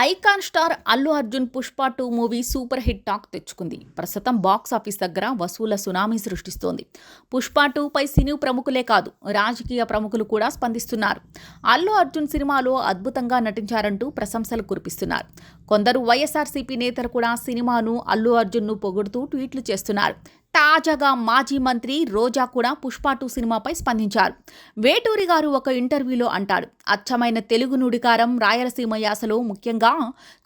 Icon star Allu Arjun Pushpa two movie super hit talk తెచ్చుకుంది. ప్రస్తుతం box office దగ్గర వసూల tsunami సృష్టిస్తోంది. పుష్ప టూపై సినీ ప్రముఖులే కాదు రాజకీయ ప్రముఖులు కూడా స్పందిస్తున్నారు. అల్లు అర్జున్ సినిమాలో అద్భుతంగా నటించారంటూ ప్రశంసలు కురిపిస్తున్నారు. కొందరు వైఎస్ఆర్సీపీ నేతలు కూడా సినిమాను అల్లు అర్జున్ను పొగుడుతూ ట్వీట్లు చేస్తున్నారు. తాజాగా మాజీ మంత్రి రోజా కూడా పుష్ప టూ సినిమాపై స్పందించారు. వేటూరి గారు ఒక ఇంటర్వ్యూలో అంటారు అచ్చమైన తెలుగు నుడికారం రాయలసీమ యాసలో ముఖ్యంగా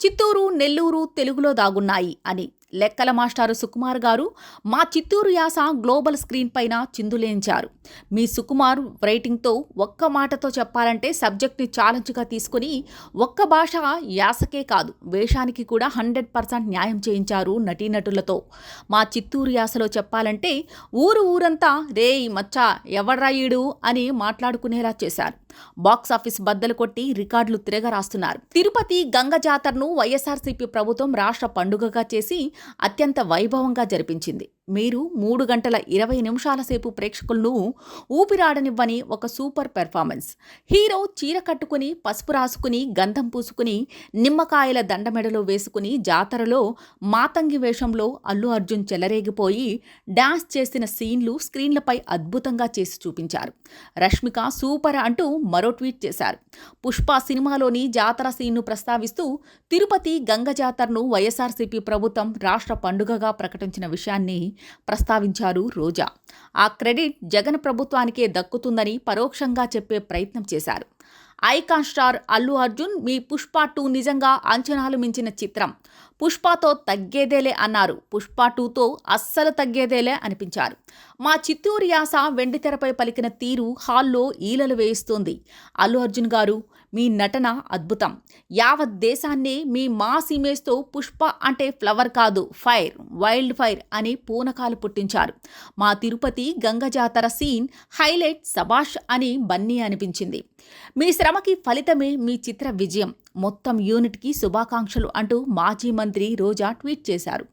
చిత్తూరు నెల్లూరు తెలుగులో దాగున్నాయి అని. లెక్కల మాస్టారు సుకుమార్ గారు మా చిత్తూరు యాస గ్లోబల్ స్క్రీన్ పైన చిందులేంచారు మీ సుకుమార్ రైటింగ్తో ఒక్క మాటతో చెప్పాలంటే సబ్జెక్ట్ని ఛాలెంజ్గా తీసుకుని ఒక్క భాష యాసకే కాదు వేషానికి కూడా హండ్రెడ్ పర్సెంట్ న్యాయం చేయించారు నటీనటులతో. మా చిత్తూరు యాసలో చెప్పాలంటే ఊరు ఊరంతా రే మచ్చ ఎవడ్రాయుడు అని మాట్లాడుకునేలా చేశారు. బాక్సాఫీస్ బద్దలు కొట్టి రికార్డులు తిరగరాస్తున్నారు. తిరుపతి గంగ జాతరను వైఎస్ఆర్సీపీ ప్రభుత్వం రాష్ట్ర పండుగగా చేసి అత్యంత వైభవంగా జరిపించింది. మీరు మూడు గంటల ఇరవై నిమిషాల సేపు ప్రేక్షకులను ఊపిరాడనివ్వని ఒక సూపర్ పెర్ఫార్మెన్స్. హీరో చీర కట్టుకుని పసుపు రాసుకుని గంధం పూసుకుని నిమ్మకాయల దండమెడలో వేసుకుని జాతరలో మాతంగి వేషంలో అల్లు అర్జున్ చెలరేగిపోయి డాన్స్ చేసిన సీన్లు స్క్రీన్లపై అద్భుతంగా చేసి చూపించారు. రష్మిక సూపర్ అంటూ మరో ట్వీట్ చేశారు. పుష్ప సినిమాలోని జాతర సీన్ను ప్రస్తావిస్తూ తిరుపతి గంగ జాతరను వైఎస్ఆర్సీపీ ప్రభుత్వం రాష్ట్ర పండుగగా ప్రకటించిన విషయాన్ని ప్రస్తావించారు రోజా. ఆ క్రెడిట్ జగన్ ప్రభుత్వానికే దక్కుతుందని పరోక్షంగా చెప్పే ప్రయత్నం చేశారు. ఐకాన్ స్టార్ అల్లు అర్జున్ మీ పుష్ప టూ నిజంగా అంచనాలు మించిన చిత్రం. పుష్పతో తగ్గేదేలే అన్నారు. పుష్ప టూతో అస్సలు తగ్గేదేలే అనిపించారు. మా చిత్తూరు యాస వెండితెరపై పలికిన తీరు హాల్లో ఈలలు వేయిస్తోంది. అల్లు అర్జున్ గారు మీ నటన అద్భుతం. యావత్ దేశాన్ని మీ మాస్ ఇమేజ్తో పుష్ప అంటే ఫ్లవర్ కాదు ఫైర్ వైల్డ్ ఫైర్ అని పూనకాలు పుట్టించారు. మా తిరుపతి గంగ జాతర సీన్ హైలైట్ సబాష్ అని బన్నీ అనిపించింది. మీ శ్రమకి ఫలితమే మీ చిత్ర విజయం. మొత్తం యూనిట్కి శుభాకాంక్షలు అంటూ మాజీ మంత్రి రోజా ట్వీట్ చేశారు.